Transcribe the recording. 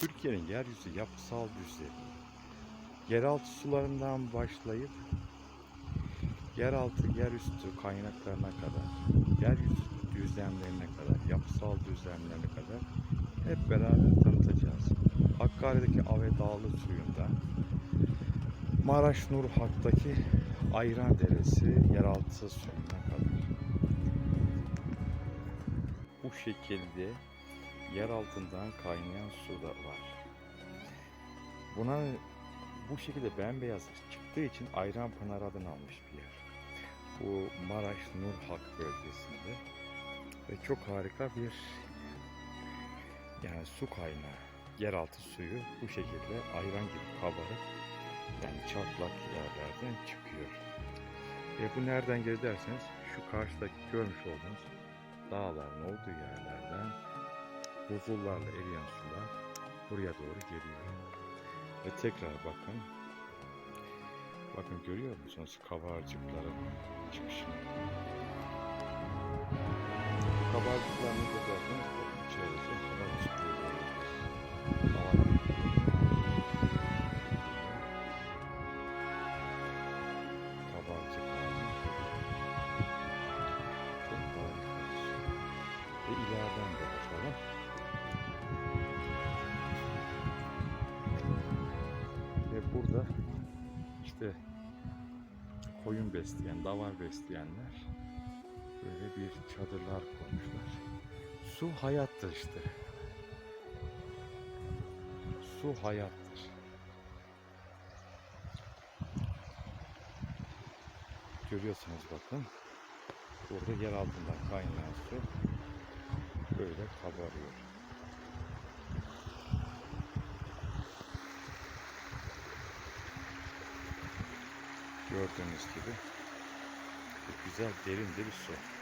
Türkiye'nin yeryüzü yapısal düzlemi, yeraltı sularından başlayıp yeraltı, yerüstü kaynaklarına kadar, yeryüzü düzlemlerine kadar, yapısal düzlemlerine kadar hep beraber tanıtacağız. Hakkari'deki Ave Dağlı suyundan Maraş Nurhak'taki Ayran Deresi yeraltı suyuna kadar. Bu şekilde yer altından kaynayan su da var. Buna bu şekilde bembeyaz çıktığı için Ayran Pınar adını almış bir yer. Bu Maraş Nurhak bölgesinde ve çok harika bir yani su kaynağı. Yeraltı suyu bu şekilde ayran gibi kabarıp yani çatlak yerlerden çıkıyor. Ve bu nereden gelir derseniz şu karşıdaki görmüş olduğunuz dağların olduğu yerlerden buzullarla eriyen sular buraya doğru geliyor. Ve tekrar bakın. Bakın görüyor musunuz kabarcıkların çıkışını? Bu kabarcıklar ne derseniz bakın içerisi bir su. Ve ileriden de bakalım. Burada işte koyun besleyen, davar besleyenler böyle bir çadırlar kurmuşlar. Su hayattır işte. Su hayattır. Görüyorsunuz bakın. Burada yer altından kaynayan su böyle kabarıyor. Gördüğünüz gibi güzel derin de bir su.